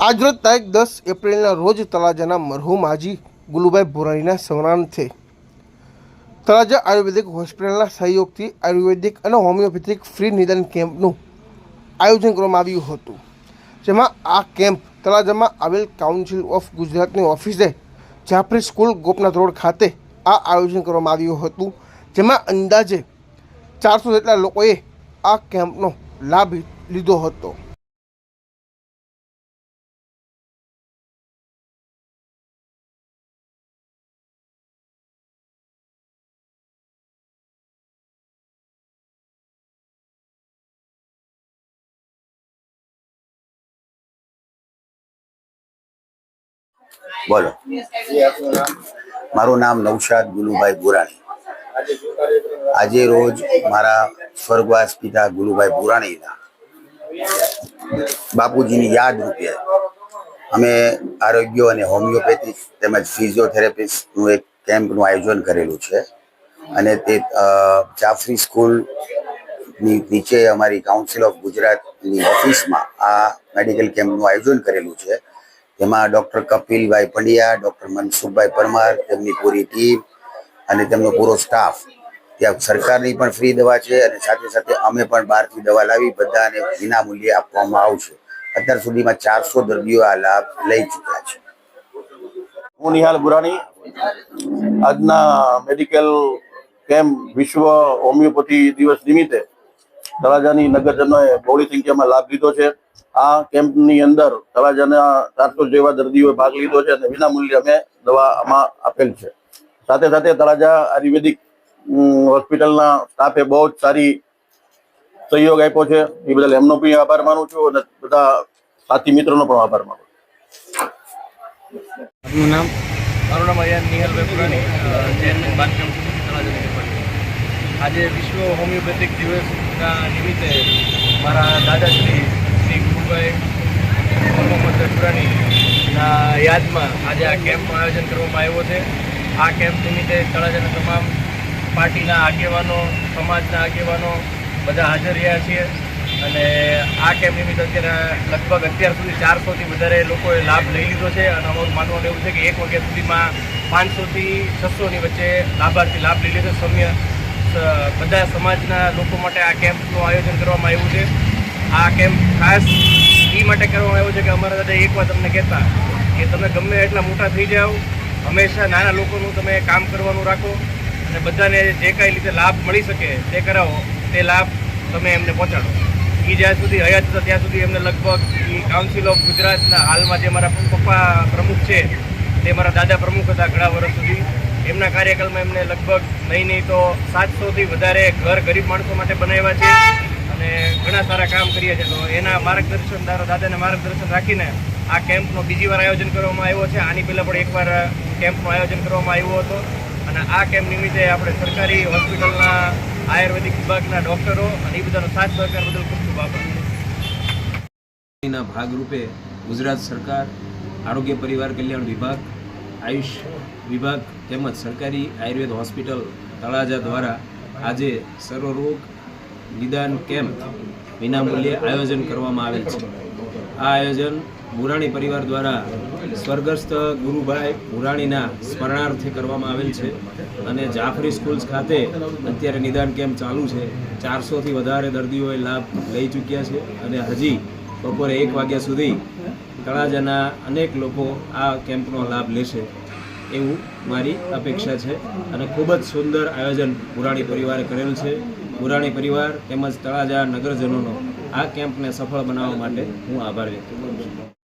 આજરોજ તારીખ દસ એપ્રિલના રોજ તળાજાના મરહુમ માજી ગુલુભાઈ ભોરાણીના સ્મરણાર્થે તળાજા આયુર્વેદિક હોસ્પિટલના સહયોગથી આયુર્વેદિક અને હોમિયોપેથિક ફ્રી નિદાન કેમ્પનું આયોજન કરવામાં આવ્યું હતું. જેમાં આ કેમ્પ તળાજામાં આવેલ કાઉન્સિલ ઓફ ગુજરાતની ઓફિસે જાફરી સ્કૂલ ગોપનાથ રોડ ખાતે આ આયોજન કરવામાં આવ્યું હતું. જેમાં અંદાજે ચારસો જેટલા લોકોએ આ કેમ્પનો લાભ લીધો હતો. બોલો. મારું નામ નૌશાદ ગુલુભાઈ બુરાણી આજે રોજ મારા સ્વર્ગવાસ પિતા ગુલુભાઈ બુરાણીના બાપુજીની યાદ રૂપે અમે આરોગ્ય અને હોમિયોપેથિક તેમજ ફિઝિયોથેરાપિસ્ટનું એક કેમ્પનું આયોજન કરેલું છે. અને તે જાફરી સ્કૂલની નીચે અમારી કાઉન્સિલ ઓફ ગુજરાતની ઓફિસમાં આ મેડિકલ કેમ્પનું આયોજન કરેલું છે. તેમાં ડૉક્ટર કપિલભાઈ પંડ્યા, ડૉક્ટર મનસુખભાઈ પરમાર, તેમની પૂરી ટીમ અને તેમનો પૂરો સ્ટાફ ત્યાં સરકારની પણ ફ્રી દવા છે અને સાથે સાથે અમે પણ બહારથી દવા લાવી, બધાને વિના મૂલ્યે આપવામાં આવશે. અત્યાર સુધીમાં ચારસો દર્દીઓ આ લાભ લઈ ચૂક્યા છે. હું નિહાલ બુરાણી, આજના મેડિકલ કેમ્પ વિશ્વ હોમિયોપેથી દિવસ નિમિત્તે તળાજાની નગરજનોએ બહોળી સંખ્યામાં લાભ લીધો છે. આ કેમ્પની અંદર તળાજાના ચારસો જેવા દર્દીઓએ ભાગ લીધો છે અને વિના મૂલ્યે અમે દવા આમાં આપેલ છે. સાથે સાથે તળાજા આયુર્વેદિક હોસ્પિટલના સ્ટાફે બહુ જ સારી સહયોગ આપ્યો છે. એ બદલ એમનો પણ આભાર માનું છું અને બધા સાથી મિત્રોનો પણ આભાર માનું છું. આપનું નામ? મારું નામ અયાન નિહાલભાઈ પુરાણી ચેરમેન બાંધકામ તળાજા આજે વિશ્વ હોમિયોપેથિક દિવસના નિમિત્તે મારા દાદાશ્રી શ્રી ગુરુભાઈ મોહમ્મદ પુરાણીના યાદમાં આજે આ કેમ્પનું આયોજન કરવામાં આવ્યો છે. આ કેમ્પ નિમિત્તે તળાજાના તમામ પાર્ટીના આગેવાનો, સમાજના આગેવાનો બધા હાજર રહ્યા છીએ. અને આ કેમ્પ નિમિત્તે અત્યારે લગભગ અત્યાર સુધી ચારસોથી વધારે લોકોએ લાભ લઈ લીધો છે. અને અમારું માનવાનું એવું છે કે એક વાગ્યા સુધીમાં પાંચસોથી છસોની વચ્ચે લાભાર્થી લાભ લઈ લીધો સમ્ય બધા સમાજના લોકો માટે આ કેમ્પનું આયોજન કરવામાં આવ્યું છે. આ કેમ્પ ખાસ એ માટે કરવામાં આવ્યો છે કે અમારા દાદા એક વાત તમને કહેતા કે તમે ગમે એટલા મોટા થઈ જાઓ, હંમેશા નાના લોકોનું તમે કામ કરવાનું રાખો અને બધાને જે કાંઈ રીતે લાભ મળી શકે તે કરાવો, તે લાભ તમે એમને પહોંચાડો. એ જ્યાં સુધી હયાત હતા ત્યાં સુધી એમને લગભગ એ કાઉન્સિલ ઓફ ગુજરાતના હાલમાં જે મારા પપ્પા પ્રમુખ છે, તે મારા દાદા પ્રમુખ હતા ઘણા વર્ષ સુધી એમના કાર્યકાળમાં એમને લગભગ નહીં નહીં તો સાતસોથી વધારે ઘર ગરીબ માણસો માટે બનાવ્યા છે અને ઘણા સારા કામ કરીએ છે. તો એના માર્ગદર્શન દાદા દાદાને માર્ગદર્શન રાખીને આ કેમ્પનો બીજી વાર આયોજન કરવામાં આવ્યો છે. આની પહેલાં પણ એકવાર કેમ્પનું આયોજન કરવામાં આવ્યું હતું. અને આ કેમ્પ નિમિત્તે આપણે સરકારી હોસ્પિટલના, આયુર્વેદિક વિભાગના ડૉક્ટરો અને એ બધાનો સાથ સહકાર બદલ ખૂબ ખૂબ આભાર. ભાગરૂપે ગુજરાત સરકાર, આરોગ્ય પરિવાર કલ્યાણ વિભાગ આયુષ વિભાગ તેમજ સરકારી આયુર્વેદ હોસ્પિટલ તળાજા દ્વારા આજે સર્વરોગ નિદાન કેમ્પ વિનામૂલ્યે આયોજન કરવામાં આવેલ છે. આ આયોજન બુરાણી પરિવાર દ્વારા સ્વર્ગસ્થ ગુરુભાઈ બુરાણીના સ્મરણાર્થે કરવામાં આવેલ છે અને જાફરી સ્કૂલ્સ ખાતે અત્યારે નિદાન કેમ્પ ચાલુ છે. ચારસોથી વધારે દર્દીઓએ લાભ લઈ ચૂક્યા છે અને હજી બપોરે એક વાગ્યા સુધી તળાજાના અનેક લોકો આ કેમ્પનો લાભ લેશે એવું મારી અપેક્ષા છે અને ખૂબ જ સુંદર આયોજન પુરાણી પરિવારે કરેલું છે. પુરાણી પરિવાર તેમજ તળાજા નગરજનોનો આ કેમ્પને સફળ બનાવવા માટે હું આભાર વ્યક્ત કરું